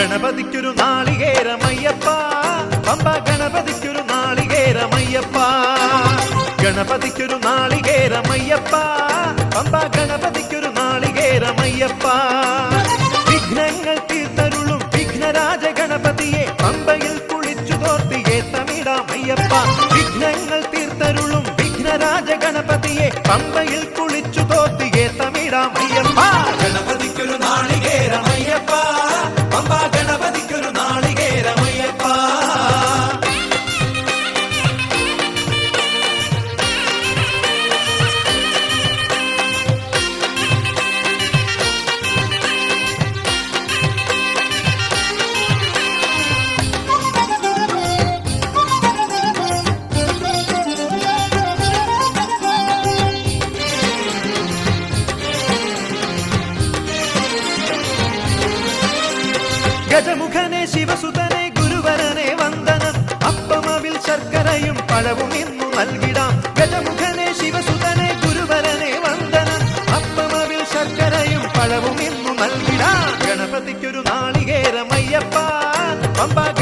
ഗണപതിക്കൊരു നാളികേരമയ്യപ്പ പമ്പ ഗണപതിക്കൊരു നാളികേരമയ്യപ്പ ഗണപതിക്കൊരു നാളികേരമയ്യപ്പ പമ്പ ഗണപതിക്കൊരു നാളികേരമയ്യപ്പ വിഘ്നങ്ങൾ തീർത്തരുളും വിഘ്നരാജ ഗണപതിയെ പമ്പയിൽ കുളിച്ചു തോർത്തിയെ തമിഴാമയ്യപ്പ വിഘ്നങ്ങൾ തീർത്തരുളും വിഘ്നരാജ ഗണപതിയെ പമ്പയിൽ കുളിച്ചു തോർത്തിയെ തമിഴാമയ്യപ്പ ഗജമുഖനെ ശിവസുതനെ ഗുരുവരനെ വന്ദനം. അപ്പമവിൽ ശർക്കരയും പഴവും ഇന്നു നൽകിടാം. ഗജമുഖനെ ശിവസുതനെ ഗുരുവരനെ വന്ദനം. അപ്പമവിൽ ശർക്കരയും പഴവും ഇന്നു നൽകിടാം. ഗണപതിക്കൊരു നാളികേരമയ്യപ്പ അമ്പാ